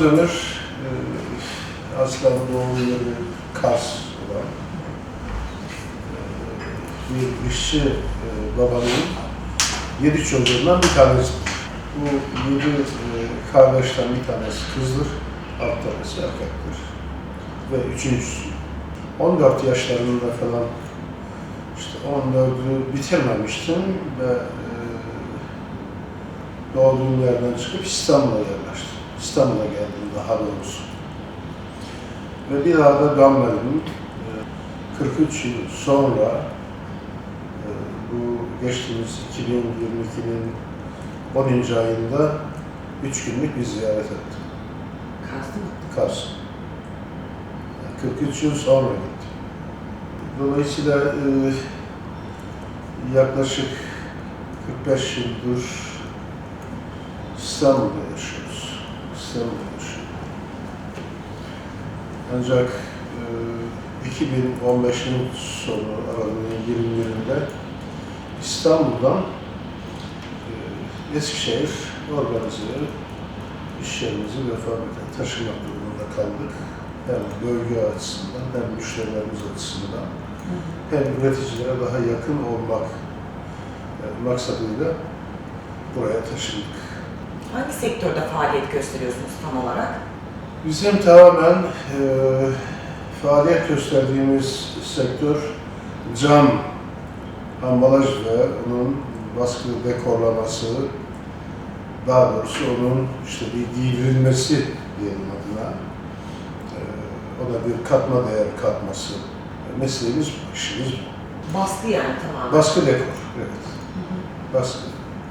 Özdemir, e, aslen doğum yeri Kars olan e, bir işçi e, babanın yedi çocuğundan bir tanesi. Bu yedi e, kardeşten bir tanesi kızdır, alt tanesi erkektir. Ve üçüncüsü. 14 yaşlarında falan işte 14'ü bitirmemiştim ve doğduğum yerden çıkıp İstanbul'a yerleştim. İstanbul'a geldim daha doğrusu. Ve bir daha da dönmedim. E, 43 yıl sonra e, bu geçtiğimiz 2022'nin 10. ayında 3 günlük bir ziyaret ettim. Kars'ta mı? Kars. Yani 43 yıl sonra gittim. Dolayısıyla e, yaklaşık 45 yıldır İstanbul'da yaşıyoruz. İstanbul'da yaşıyoruz. Ancak e, 2015'in sonu Aralık'ın 21'inde İstanbul'dan e, Eskişehir organize iş yerimizi ve fabrika taşımak durumunda kaldık. Hem bölge açısından hem müşterilerimiz açısından hem üreticilere daha yakın olmak e, maksadıyla buraya taşındık. Hangi sektörde faaliyet gösteriyorsunuz tam olarak? Bizim tamamen e, faaliyet gösterdiğimiz sektör cam, ambalaj ve onun baskı dekorlaması, daha doğrusu onun işte bir giydirilmesi diyelim adına. E, o da bir katma değer katması. Mesleğimiz işimiz. Baskı yani tamamen. Baskı dekor, evet. Baskı,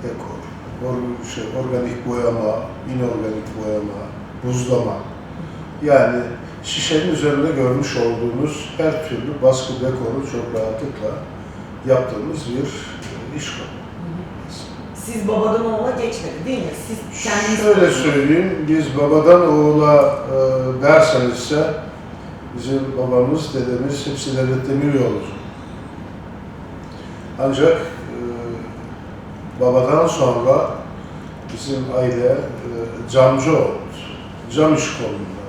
dekor, or, şey, organik boyama, inorganik boyama, buzlama. Yani şişenin üzerinde görmüş olduğunuz her türlü baskı dekoru çok rahatlıkla yaptığımız bir e, iş kolu. Siz babadan oğula geçmedi değil mi? Siz kendiniz... Şöyle söyleyeyim, biz babadan oğula e, dersenizse bizim babamız, dedemiz hepsi devlet demiryolu. Ancak e, babadan sonra bizim aile e, camcı oldu. Cam iş kolunda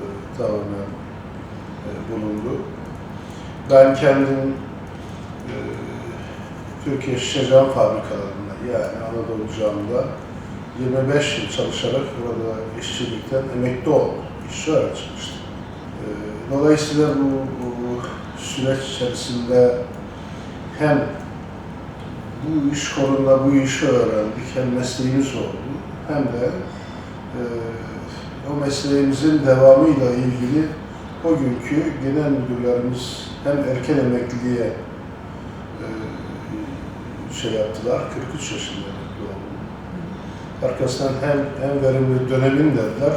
e, tamamen e, bulundu. Ben kendim e, Türkiye Şişe Cam Fabrikalarında yani Anadolu Cam'da 25 yıl çalışarak orada işçilikten emekli oldum. İşçi olarak çalıştım. E, Dolayısıyla bu, bu süreç içerisinde hem bu iş kolunda bu işi öğrendik, hem mesleğimiz oldu, hem de e, o mesleğimizin devamıyla ilgili o günkü genel müdürlerimiz hem erken emekliliğe e, şey yaptılar, 43 yaşında emekli oldum. Arkasından hem en verimli dönemin dediler,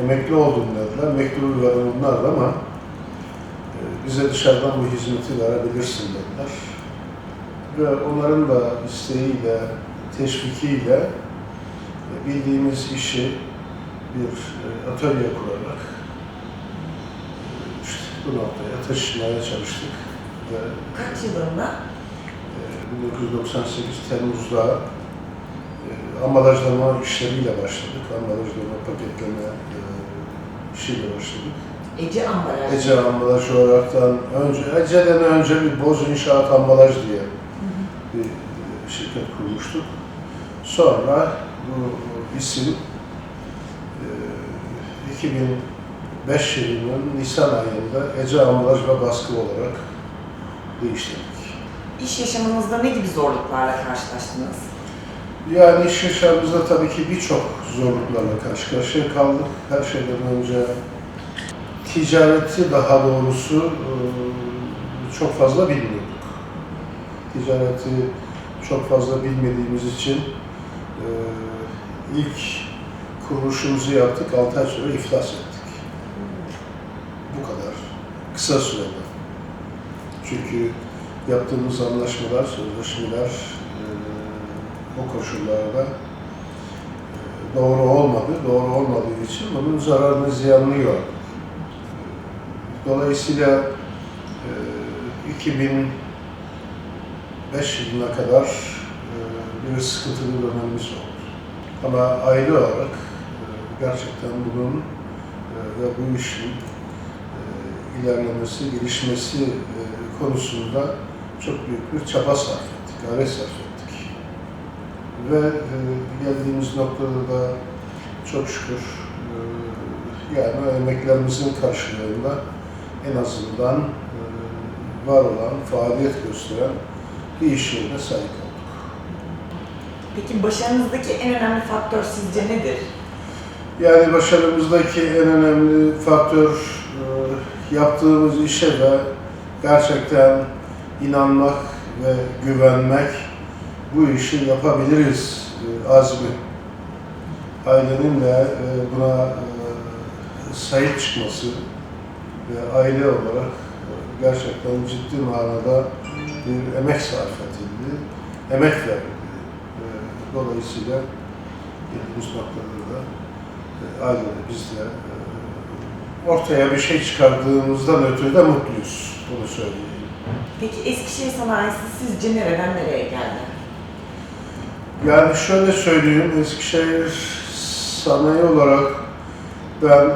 emekli oldum dediler, mektubu veren onlar ama e, bize dışarıdan bu hizmeti verebilirsin dediler. Ve onların da isteğiyle, teşvikiyle e, bildiğimiz işi bir e, atölye kurarak e, işte bu noktaya taşımaya çalıştık. Ve Kaç yılında? e, 1998 Temmuz'da ambalajlama işleriyle başladık. Ambalajlama, paketleme işiyle başladık. Ece Ambalaj. Ece ambalaj olaraktan önce, Ece'den önce bir Boz İnşaat Ambalaj diye bir e, şirket kurmuştuk. Sonra bu isim e, 2005 yılının Nisan ayında Ece Ambalaj ve Baskı olarak değiştirdik. İş yaşamınızda ne gibi zorluklarla karşılaştınız? Yani iş yaşamımızda tabii ki birçok zorluklarla karşı karşıya kaldık. Her şeyden önce ticareti daha doğrusu e, çok fazla bilmiyorduk. Ticareti çok fazla bilmediğimiz için e, ilk kuruluşumuzu yaptık, 6 ay sonra iflas ettik. Bu kadar. Kısa sürede. Çünkü yaptığımız anlaşmalar, sözleşmeler e, o koşullarda e, doğru olmadı. Doğru olmadığı için bunun zararını, ziyanını gördük. Dolayısıyla e, 2005 yılına kadar e, bir sıkıntılı dönemimiz oldu. Ama aile olarak e, gerçekten bunun e, ve bu işin ilerlemesi, gelişmesi konusunda çok büyük bir çaba sarf ettik, gayret sarf ettik. Ve geldiğimiz noktada da çok şükür yani emeklerimizin karşılığında en azından var olan, faaliyet gösteren bir iş yerine sahip olduk. Peki başarınızdaki en önemli faktör sizce nedir? Yani başarımızdaki en önemli faktör e, yaptığımız işe ve gerçekten inanmak ve güvenmek, bu işi yapabiliriz e, azmi. Ailenin de e, buna sahip çıkması ve aile olarak gerçekten ciddi manada bir emek sarf edildi, emek verildi. Dolayısıyla geldiğimiz noktada da e, ailede biz de e, ortaya bir şey çıkardığımızdan ötürü de mutluyuz. Bunu söyleyeyim. Peki Eskişehir sanayisi sizce nereden nereye geldi? Yani şöyle söyleyeyim, Eskişehir sanayi olarak ben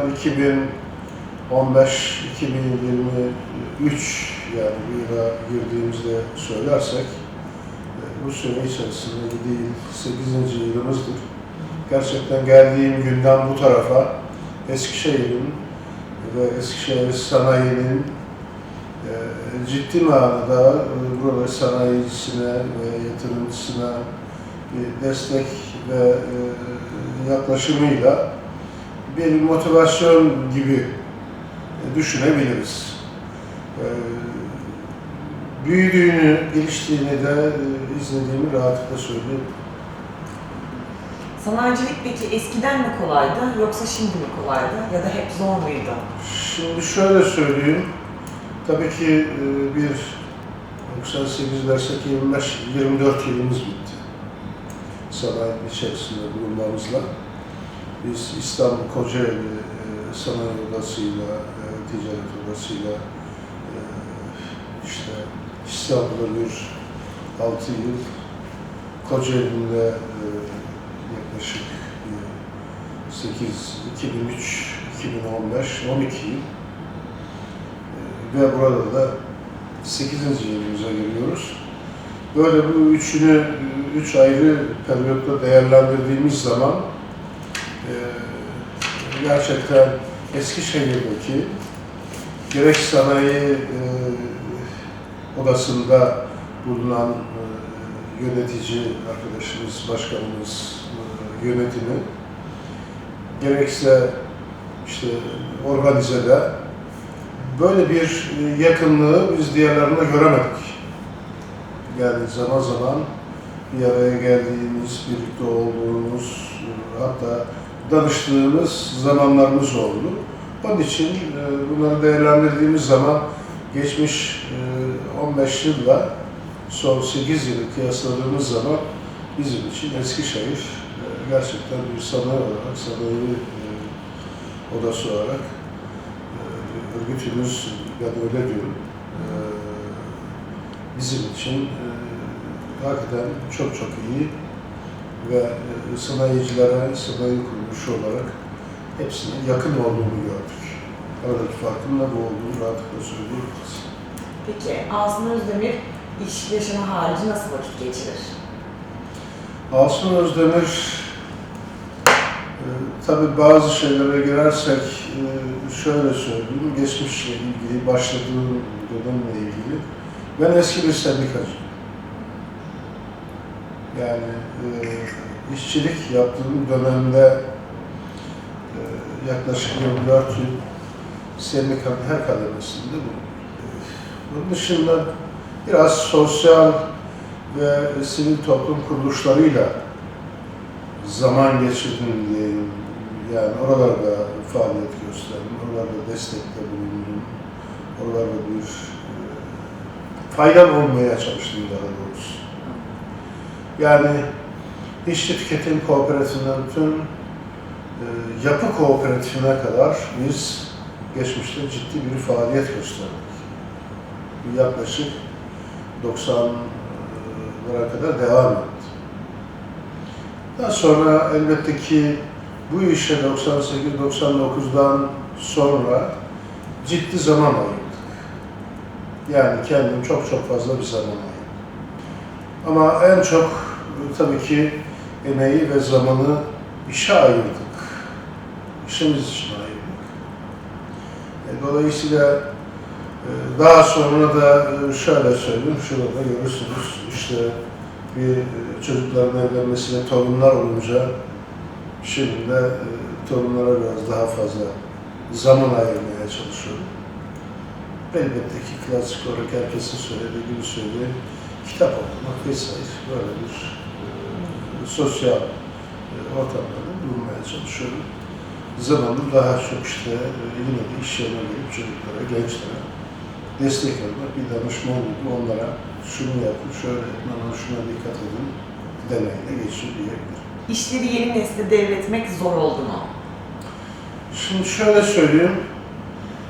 2015-2023 yani bu yıla girdiğimizde söylersek e, bu süre içerisinde 7 yıl, 8. yılımızdır. Gerçekten geldiğim günden bu tarafa Eskişehir'in ve Eskişehir sanayinin e, ciddi manada e, burada sanayicisine ve yatırımcısına bir destek ve yaklaşımıyla bir motivasyon gibi düşünebiliriz. E, Büyüdüğünü, geliştiğini de e, izlediğimi rahatlıkla söyleyeyim. Sanayicilik peki eskiden mi kolaydı yoksa şimdi mi kolaydı ya da hep zor muydu? Şimdi şöyle söyleyeyim. Tabii ki e, bir 98 dersek 25, 24 yılımız bitti. Sanayinin içerisinde bulunmamızla. Biz İstanbul Kocaeli e, Sanayi Odası'yla, e, Ticaret Odası'yla işte İstanbul'da bir 6 yıl, Kocaeli'nde e, yaklaşık bir 8, 2003, 2015, 12 yıl ve burada da 8. yılımıza giriyoruz. Böyle bu üçünü, üç ayrı periyotta değerlendirdiğimiz zaman e, gerçekten Eskişehir'deki gerek sanayi e, odasında bulunan e, yönetici arkadaşımız, başkanımız e, yönetimi gerekse işte organizede böyle bir e, yakınlığı biz diğerlerinde göremedik. Yani zaman zaman bir araya geldiğimiz, birlikte olduğumuz, hatta danıştığımız zamanlarımız oldu. Onun için bunları değerlendirdiğimiz zaman geçmiş 15 yılla son 8 yılı kıyasladığımız zaman bizim için Eskişehir e, gerçekten bir sanayi olarak, sanayi e, odası olarak e, örgütümüz, ben öyle diyorum, bizim için hakikaten çok çok iyi ve sanayicilere, sanayi kuruluşu olarak hepsine yakın olduğunu gördük. Aradaki farkın da bu olduğunu rahatlıkla söyleyebiliriz. Peki Asım Özdemir iş yaşamı harici nasıl vakit geçirir? Asım Özdemir, e, tabii bazı şeylere girersek e, şöyle söyleyeyim, geçmişle ilgili, başladığım dönemle ilgili. Ben eski bir sendikacıyım. Yani e, işçilik yaptığım dönemde e, yaklaşık 24 yıl sendikanın her kademesinde bulundum. Bunun dışında biraz sosyal ve sivil toplum kuruluşlarıyla zaman geçirdim diyeyim. Yani oralarda faaliyet gösterdim, oralarda destekte bulundum, oralarda bir e, olmaya çalıştım daha doğrusu. Yani işçi tüketim kooperatifinden tüm e, yapı kooperatifine kadar biz geçmişte ciddi bir faaliyet gösterdik. Yaklaşık 90'lara kadar devam etti. Daha sonra elbette ki bu işe 98-99'dan sonra ciddi zaman ayırdık. Yani kendim çok çok fazla bir zaman ayırdım. Ama en çok e, tabii ki emeği ve zamanı işe ayırdık. İşimiz için ayırdık. E, Dolayısıyla daha sonra da e, şöyle söyleyeyim, şurada görürsünüz işte bir e, çocukların evlenmesine torunlar olunca şimdi de e, torunlara biraz daha fazla zaman ayırmaya çalışıyorum. Elbette ki klasik olarak herkesin söylediği gibi söyleyeyim, kitap okumak vesaire böyle bir sosyal ortamlarda bulunmaya çalışıyorum. Zamanı daha çok işte yine de iş yerine gelip çocuklara, gençlere destek olmak, bir danışman gibi onlara şunu yapın, şöyle yapın, ama şuna dikkat edin demeyle geçiyor diyebilirim. İşleri yeni nesle devretmek zor oldu mu? Şimdi şöyle söyleyeyim,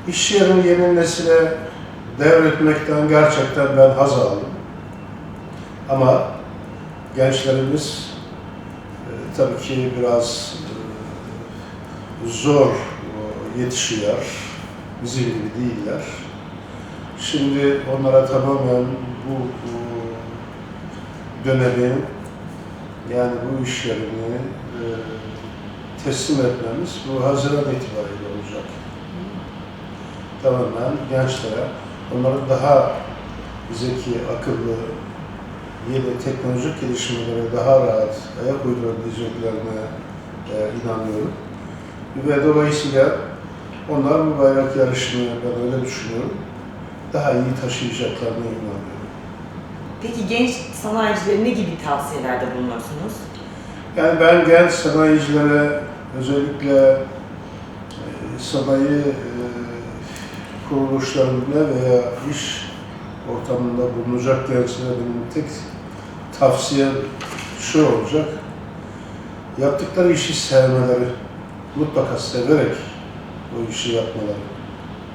iş yerini yeni nesile devretmekten gerçekten ben haz aldım. Ama gençlerimiz e, tabii ki biraz e, zor e, yetişiyor, bizim gibi değiller. Şimdi onlara tamamen bu, bu dönemi yani bu iş yerini e, teslim etmemiz bu Haziran itibariyle olacak. Tamamen gençlere, onları daha zeki, akıllı, yeni teknolojik gelişmelere daha rahat ayak uydurabileceklerine e, inanıyorum. Ve dolayısıyla onlar bu bayrak yarışını ben öyle düşünüyorum, daha iyi taşıyacaklarına inanıyorum. Peki genç sanayicilere ne gibi tavsiyelerde bulunursunuz? Yani ben genç sanayicilere özellikle e, sanayi e, kuruluşlarında veya iş ortamında bulunacak gençlere benim tek tavsiyem şu olacak. Yaptıkları işi sevmeleri, mutlaka severek o işi yapmaları.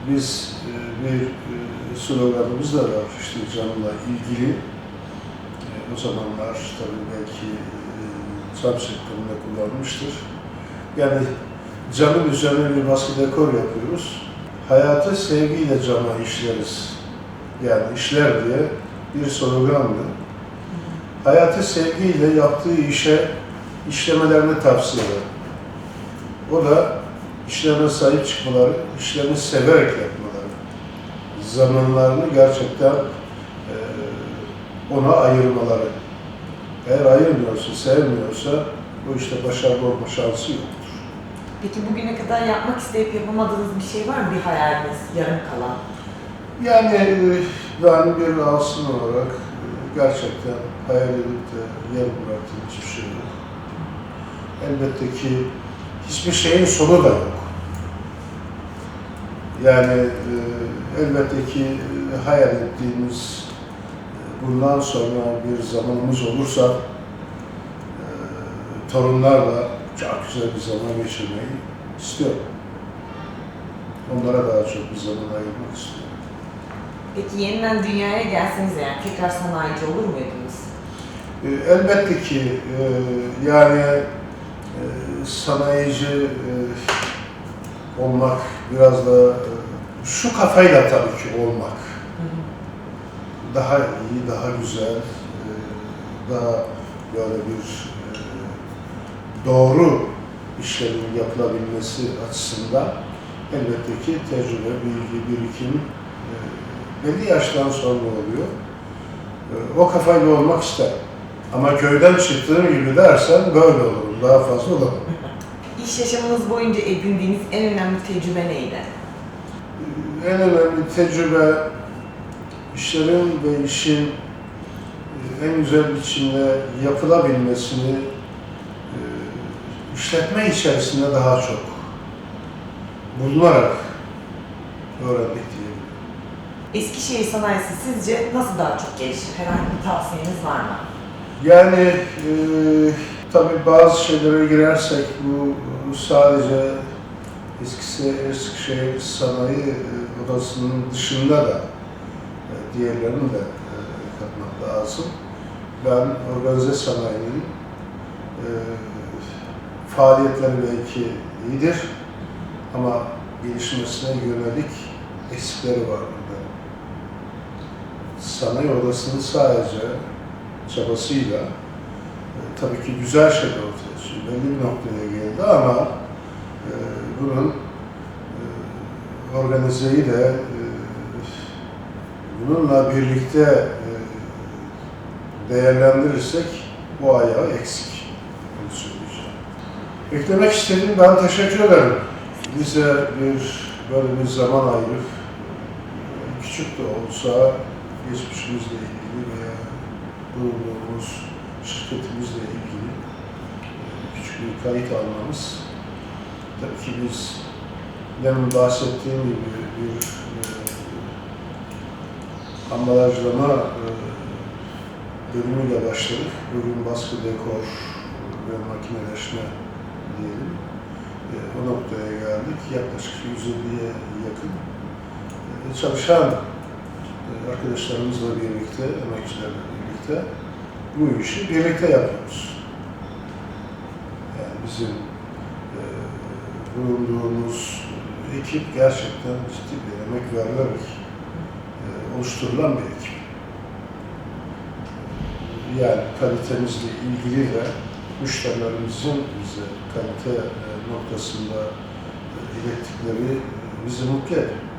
Biz e, bir e, sloganımız da işte canla ilgili. E, o zamanlar tabii belki e, cam sektöründe kullanmıştır. Yani camın üzerine bir baskı dekor yapıyoruz. Hayatı sevgiyle cama işleriz. Yani işler diye bir slogandı. Hayatı sevgiyle yaptığı işe işlemelerini tavsiye ederim. O da işlerine sahip çıkmaları, işlerini severek yapmaları. Zamanlarını gerçekten eee, ona ayırmaları. Eğer ayırmıyorsa, sevmiyorsa bu işte başarılı olma şansı yoktur. Peki bugüne kadar yapmak isteyip yapamadığınız bir şey var mı? Bir hayaliniz, yarım kalan? Yani e, ben bir Asım olarak e, gerçekten hayal edip de yarım bıraktığım hiçbir şey yok. Elbette ki hiçbir şeyin sonu da yok. Yani e, elbette ki e, hayal ettiğimiz e, bundan sonra bir zamanımız olursa e, torunlarla çok güzel bir zaman geçirmeyi istiyorum. Onlara daha çok bir zaman ayırmak istiyorum. Peki yeniden dünyaya gelseniz yani tekrar sanayici olur muydunuz? E, Elbette ki e, yani e, sanayici e, olmak biraz da e, şu kafayla tabii ki olmak daha iyi, daha güzel, e, daha böyle bir e, doğru işlerin yapılabilmesi açısından elbette ki tecrübe, bilgi, birikim e, belli yaştan sonra oluyor. O kafayla olmak isterim. Ama köyden çıktığım gibi dersen böyle olurum, daha fazla olamam. İş yaşamınız boyunca edindiğiniz en önemli tecrübe neydi? En önemli tecrübe işlerin ve işin e, en güzel biçimde yapılabilmesini e, işletme içerisinde daha çok bulunarak öğrendik diyebilirim. Eskişehir sanayisi sizce nasıl daha çok gelişir? Herhangi bir tavsiyeniz var mı? Yani e, tabii bazı şeylere girersek bu bu sadece Eskişehir, Eskişehir Sanayi e, Odası'nın dışında da e, diğerlerini de e, katmak lazım. Ben organize sanayinin faaliyetleri belki iyidir ama gelişmesine yönelik eksikleri var burada. Sanayi odasının sadece çabasıyla tabii ki güzel şeyler ortaya çıktı. Belli bir noktaya geldi ama bunun e, organizeyi de e, bununla birlikte e, değerlendirirsek bu ayağı eksik. Bunu söyleyeceğim. Eklemek istediğim ben teşekkür ederim. Bize bir böyle bir zaman ayırıp küçük de olsa geçmişimizle ilgili veya bulunduğumuz şirketimizle ilgili küçük bir kayıt almamız tabii ki biz demin bahsettiğim gibi bir e, ambalajlama e, bölümüyle başladık. Bugün baskı dekor ve makineleşme diyelim. E, o noktaya geldik. Yaklaşık 150'ye yakın e, çalışan e, arkadaşlarımızla birlikte, emekçilerle birlikte bu işi birlikte yapıyoruz. Yani bizim bulunduğumuz ekip gerçekten ciddi bir emek verilerek e, oluşturulan bir ekip. Yani kalitemizle ilgili de müşterilerimizin bize kalite e, noktasında e, ilettikleri bizi mutlu ediyor.